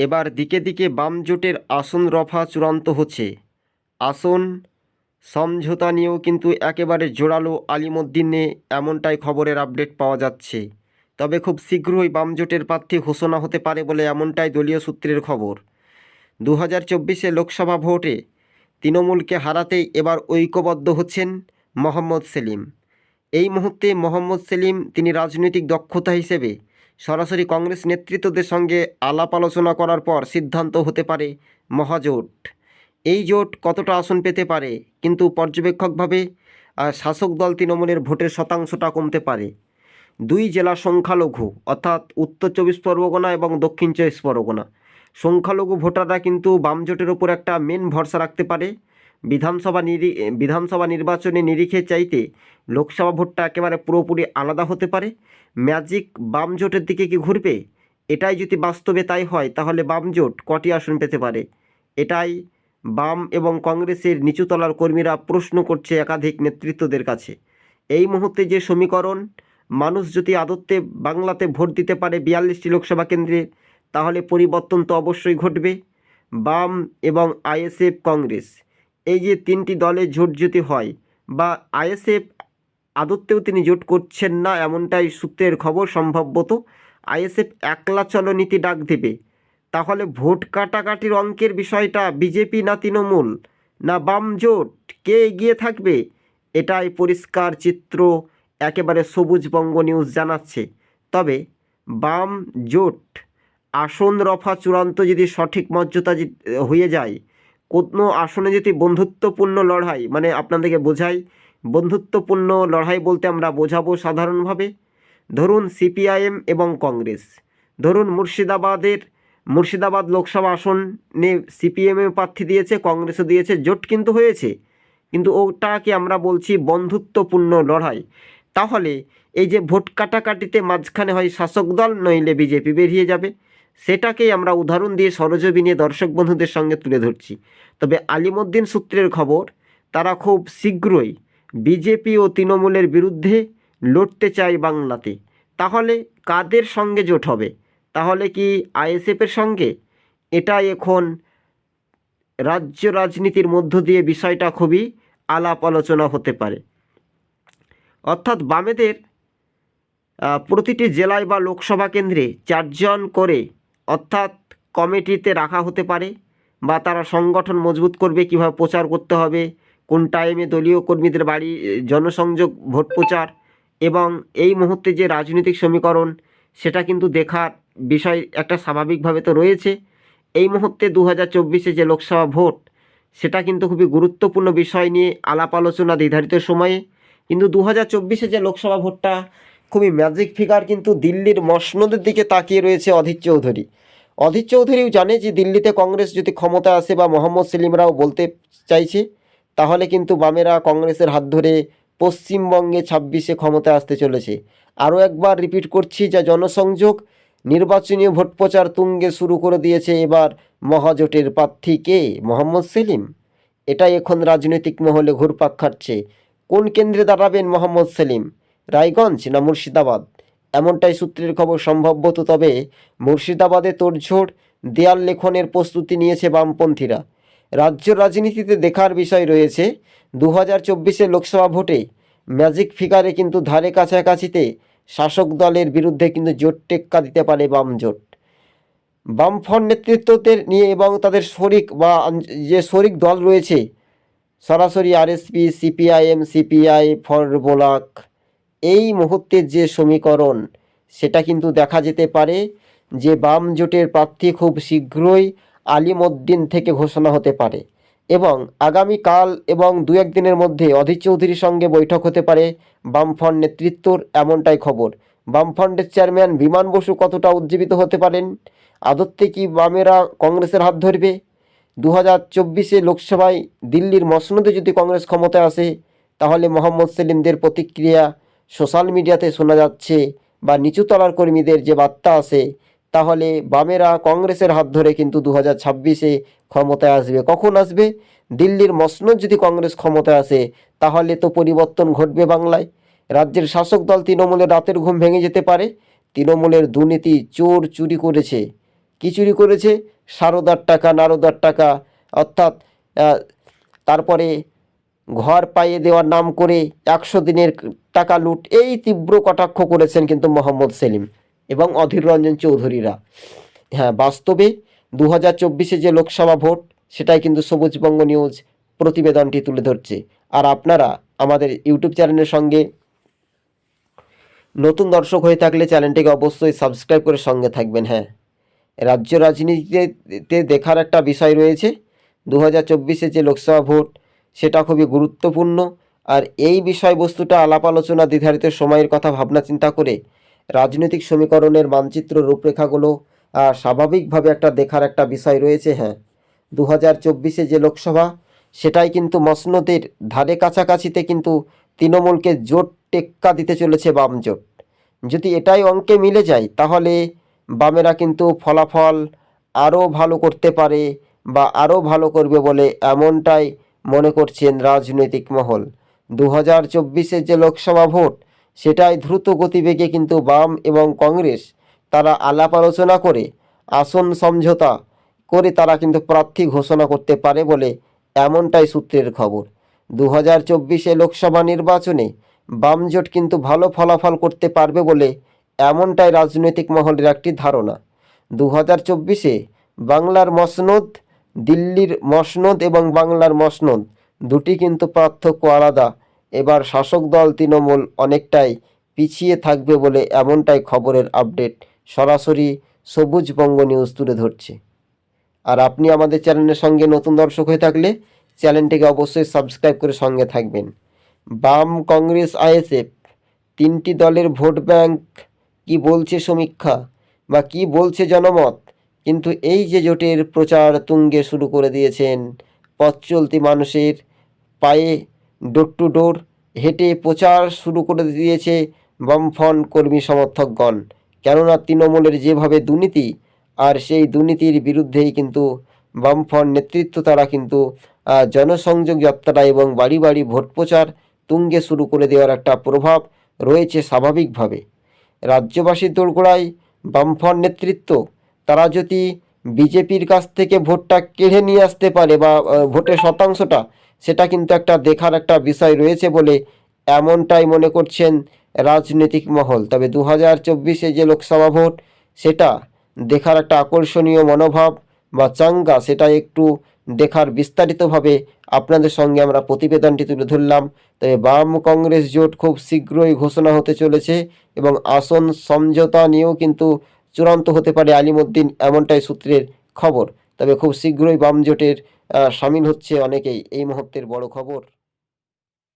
এবার দিকে দিকে বাম জোটের আসন রফা চূড়ান্ত হচ্ছে। আসন সমঝোতা নিয়েও কিন্তু একেবারে জোরালো আলিমুদ্দিনে এমনটাই খবরের আপডেট পাওয়া যাচ্ছে। তবে খুব শীঘ্রই বাম জোটের প্রার্থী ঘোষণা হতে পারে বলে এমনটাই দলীয় সূত্রের খবর। দু হাজার চব্বিশে লোকসভা ভোটে তৃণমূলকে হারাতেই এবার ঐক্যবদ্ধ হচ্ছেন মোহাম্মদ সেলিম। এই মুহূর্তে মোহাম্মদ সেলিম তিনি রাজনৈতিক দক্ষতা হিসেবে সরাসরি কংগ্রেস নেতৃত্বদের সঙ্গে আলাপ আলোচনা করার পর সিদ্ধান্ত হতে পারে মহাজোট। এই জোট কতটা আসন পেতে পারে? কিন্তু পর্যবেক্ষকভাবে শাসক দল তৃণমূলের ভোটের শতাংশটা কমতে পারে। দুই জেলা সংখ্যালঘু, অর্থাৎ উত্তর চব্বিশ পরগনা এবং দক্ষিণ চব্বিশ পরগনা। সংখ্যালঘু ভোটাররা কিন্তু বাম জোটের ওপর একটা মেন ভরসা রাখতে পারে। বিধানসভা নিরি, বিধানসভা নির্বাচনে নিরিখে চাইতে লোকসভা ভোটটা একেবারে পুরোপুরি আলাদা হতে পারে। ম্যাজিক বাম জোটের দিকে কি ঘুরবে? এটাই যদি বাস্তবে তাই হয়, তাহলে বাম জোট কটি আসন পেতে পারে? এটাই বাম এবং কংগ্রেসের নিচুতলার কর্মীরা প্রশ্ন করছে একাধিক নেতৃত্বদের কাছে। এই মুহূর্তে যে সমীকরণ, মানুষ যদি আদত্তে বাংলাতে ভোট দিতে পারে বিয়াল্লিশটি লোকসভা কেন্দ্রে, তাহলে পরিবর্তন তো অবশ্যই ঘটবে। বাম এবং আইএসএফ কংগ্রেস। এই যে তিনটি দলে জোট যদি হয় বা আইএসএফ আদত্তেও তিনি জোট করছেন না এমনটাই সূত্রের খবর সম্ভবত। আইএসএফ একলা চলো নীতি ডাক দেবে। তাহলে ভোট কাটাকাটির অঙ্কের বিষয়টা বিজেপি না তৃণমূল? না বাম জোট? কে এগিয়ে থাকবে? এটাই পরিষ্কার চিত্র একেবারে সবুজবঙ্গ নিউজ জানাচ্ছে। তবে বাম জোট আসন রফা চূড়ান্ত যদি সঠিক মর্যাদা হয়ে যায় কোনো আসনে যদি বন্ধুত্বপূর্ণ লড়াই মানে আপনাদেরকে বোঝাই, বন্ধুত্বপূর্ণ লড়াই বলতে আমরা বোঝাবো সাধারণভাবে। ধরুন সিপিআইএম এবং কংগ্রেস। ধরুন মুর্শিদাবাদের, মুর্শিদাবাদ লোকসভা আসনে সিপিএমএ প্রার্থী দিয়েছে, কংগ্রেসও দিয়েছে, জোট কিন্তু হয়েছে। কিন্তু ওটাকে আমরা বলছি বন্ধুত্বপূর্ণ লড়াই। তাহলে এই যে ভোট কাটাকাটিতে মাঝখানে হয় শাসক দল, নইলে বিজেপি বেরিয়ে যাবে। সেটাকেই আমরা উদাহরণ দিয়ে সরজমিনে দর্শক বন্ধুদের সঙ্গে তুলে ধরছি। তবে আলিমুদ্দিন সূত্রের খবর, তারা খুব শীঘ্রই বিজেপি ও তৃণমূলের বিরুদ্ধে লড়তে চায় বাংলাতে। তাহলে কাদের সঙ্গে জোট হবে? তাহলে কি আইএসএফের সঙ্গে? এটা এখন রাজ্য রাজনীতির মধ্য দিয়ে বিষয়টা খুবই আলাপ আলোচনা হতে পারে। অর্থাৎ বামেদের প্রতিটি জেলায় বা লোকসভা কেন্দ্রে চারজন করে অর্থাৎ কমিটিতে রাখা হতে পারে বা তারা সংগঠন মজবুত করবে, কীভাবে প্রচার করতে হবে, কোন টাইমে দলীয় কর্মীদের বাড়ি জনসংযোগ, ভোট প্রচার এবং এই মুহূর্তে যে রাজনৈতিক সমীকরণ, সেটা কিন্তু দেখার বিষয় একটা স্বাভাবিকভাবে তো রয়েছে। এই মুহূর্তে দু হাজার যে লোকসভা ভোট, সেটা কিন্তু খুবই গুরুত্বপূর্ণ বিষয় নিয়ে আলাপ আলোচনা নির্ধারিত সময়ে। কিন্তু দু হাজার যে লোকসভা ভোটটা খুবই ম্যাজিক ফিগার কিন্তু দিল্লির মসনদের দিকে তাকিয়ে রয়েছে অধীর চৌধুরী। অধীর চৌধুরীও জানে যে দিল্লিতে কংগ্রেস যদি ক্ষমতা আসে বা মোহাম্মদ সেলিমরাও বলতে চাইছে, তাহলে কিন্তু বামেরা কংগ্রেসের হাত ধরে পশ্চিমবঙ্গে ছাব্বিশে ক্ষমতা আসতে চলেছে। আরও একবার রিপিট করছি, যা জনসংযোগ নির্বাচনী ভোট প্রচার তুঙ্গে শুরু করে দিয়েছে এবার মহাজোটের প্রার্থী কে? মোহাম্মদ সেলিম। এটাই এখন রাজনৈতিক মহলে ঘুরপাক খাচ্ছে। কোন কেন্দ্রে দাঁড়াবেন মোহাম্মদ সেলিম? রায়গঞ্জ না মুর্শিদাবাদ? এমনটাই সূত্রের খবর সম্ভবত তবে মুর্শিদাবাদে তোড়ঝোড় দেয়াল লেখনের প্রস্তুতি নিয়েছে বামপন্থীরা। রাজ্য রাজনীতিতে দেখার বিষয় রয়েছে দু হাজার লোকসভা ভোটে ম্যাজিক ফিগারে কিন্তু ধারে কাছাকাছিতে শাসক দলের বিরুদ্ধে কিন্তু জোট টেক্কা দিতে পারে বাম জোট। বামফ্রন্ট নেতৃত্বদের নিয়ে এবং তাদের শরিক বা যে শরিক দল রয়েছে, সরাসরি RSP, CPIM, CPI, Forward Bloc এই মুহূর্তের যে সমীকরণ, সেটা কিন্তু দেখা যেতে পারে যে বাম জোটের প্রার্থী খুব শীঘ্রই আলিমুদ্দিন থেকে ঘোষণা হতে পারে এবং আগামীকাল এবং দু একদিনের মধ্যে অধীর চৌধুরীর সঙ্গে বৈঠক হতে পারে বামফ্রন্ট নেতৃত্বর এমনটাই খবর। বামফ্রন্টের চেয়ারম্যান বিমান বসু কতটা উজ্জীবিত হতে পারেন? আদত্তে কি বামেরা কংগ্রেসের হাত ধরবে? দু হাজার চব্বিশে লোকসভায় দিল্লির মসনদে যদি কংগ্রেস ক্ষমতায় আসে, তাহলে মোহাম্মদ সেলিমদের প্রতিক্রিয়া সোশ্যাল মিডিয়াতে শোনা যাচ্ছে বা নিচুতলার কর্মীদের যে বার্তা আসে তাহলে বামেরা কংগ্রেসের হাত ধরে কিন্তু দু হাজার ছাব্বিশে ক্ষমতায় আসবে। কখন আসবে? দিল্লির মসনদ যদি কংগ্রেস ক্ষমতায় আসে, তাহলে তো পরিবর্তন ঘটবে বাংলায়। রাজ্যের শাসক দল তৃণমূলের রাতের ঘুম ভেঙে যেতে পারে। তৃণমূলের দুর্নীতি চোর চুরি করেছে। কী চুরি করেছে? সারদার টাকা, নারদার টাকা, অর্থাৎ তারপরে ঘর পাইয়ে দেওয়ার নাম করে একশো দিনের টাকা লুট এই তীব্র কটাক্ষ করেছেন কিন্তু মোহাম্মদ সেলিম এবং অধীর রঞ্জন চৌধুরীরা। হ্যাঁ বাস্তবে দু হাজার চব্বিশে যে লোকসভা ভোট, সেটাই কিন্তু সবুজবঙ্গ নিউজ প্রতিবেদনটি তুলে ধরছে। আর আপনারা আমাদের ইউটিউব চ্যানেলের সঙ্গে নতুন দর্শক হয়ে থাকলে চ্যানেলটিকে অবশ্যই সাবস্ক্রাইব করে সঙ্গে থাকবেন। হ্যাঁ রাজ্য রাজনীতিতে দেখার একটা বিষয় রয়েছে। দু হাজার চব্বিশে যে লোকসভা ভোট সেটা খুবই গুরুত্বপূর্ণ। আর এই বিষয়বস্তুটা আলাপ আলোচনা নির্ধারিত সময়ের কথা ভাবনা চিন্তা করে রাজনৈতিক সমীকরণের মানচিত্র রূপরেখাগুলো স্বাভাবিকভাবে একটা দেখার একটা বিষয় রয়েছে হ্যাঁ। দু হাজার চব্বিশে যে লোকসভা, সেটাই কিন্তু মসনদের ধারে কাছাকাছিতে কিন্তু তৃণমূলকে জোট টেক্কা দিতে চলেছে বাম জোট। যদি এটাই অঙ্কে মিলে যায়, তাহলে বামেরা কিন্তু ফলাফল আরও ভালো করতে পারে বা আরও ভালো করবে বলে এমনটাই মনে করছেন রাজনৈতিক মহল। দু হাজার যে লোকসভা ভোট, সেটাই দ্রুত গতিবেগে কিন্তু বাম এবং কংগ্রেস তারা আলাপ আলোচনা করে, আসন সমঝোতা করে তারা কিন্তু প্রার্থী ঘোষণা করতে পারে বলে এমনটাই সূত্রের খবর। দু হাজার চব্বিশে লোকসভা নির্বাচনে বাম জোট কিন্তু ভালো ফলাফল করতে পারবে বলে এমনটাই রাজনৈতিক মহলের একটি ধারণা। দু হাজার চব্বিশে বাংলার মসনদ দিল্লির মসনদ এবং বাংলার মসনদ, দুটি কিন্তু পার্থক্য আলাদা। এবার শাসক দল তৃণমূল অনেকটাই পিছিয়ে থাকবে বলে এমনটাই খবরের আপডেট। সরাসরি সবুজ বঙ্গ নিউজ তুলে ধরছে। আর আপনি আমাদের চ্যানেলের সঙ্গে নতুন দর্শক হয়ে থাকলে চ্যানেলটিকে অবশ্যই সাবস্ক্রাইব করে সঙ্গে থাকবেন। বাম কংগ্রেস, আইএসএফ, তিনটি দলের ভোট ব্যাংক কি বলছে সমীক্ষা বা কি বলছে জনমত? কিন্তু এই যে জোটের প্রচার তুঙ্গে শুরু করে দিয়েছেন, পথ চলতি মানুষের পায়ে ডোর টু ডোর হেঁটে প্রচার শুরু করে দিয়েছে বামফ্রন্ট কর্মী সমর্থকগণ। কেননা তৃণমূলের যেভাবে দুর্নীতি, আর সেই দুর্নীতির বিরুদ্ধেই কিন্তু বামফ্রন্ট নেতৃত্ব তারা কিন্তু জনসংযোগ যাত্রা এবং বাড়ি বাড়ি ভোট প্রচার তুঙ্গে শুরু করে দেওয়ার একটা প্রভাব রয়েছে স্বাভাবিকভাবে। রাজ্যবাসীর দোরগোড়ায় বামফ্রন্ট নেতৃত্ব তারা যদি বিজেপির কাছ থেকে ভোটটা কেড়ে নিয়ে আসতে পারে বা ভোটের শতাংশটা, সেটা কিন্তু একটা দেখার একটা বিষয় রয়েছে বলে এমনটাই মনে করছেন রাজনৈতিক মহল। তবে দু হাজার চব্বিশে যে লোকসভা ভোট, সেটা দেখার একটা আকর্ষণীয় মনোভাব বা চাঙ্গা, সেটা একটু দেখার বিস্তারিতভাবে আপনাদের সঙ্গে আমরা প্রতিবেদনটি তুলে ধরলাম। তবে বাম কংগ্রেস জোট খুব শীঘ্রই ঘোষণা হতে চলেছে এবং আসন সমঝোতা নিয়েও কিন্তু চূড়ান্ত হতে পারে আলিমুদ্দিন এমনটাই সূত্রের খবর। তবে খুব শীঘ্রই বাম জোটের সামিল হচ্ছে অনেকেই। এই মুহূর্তের বড় খবর।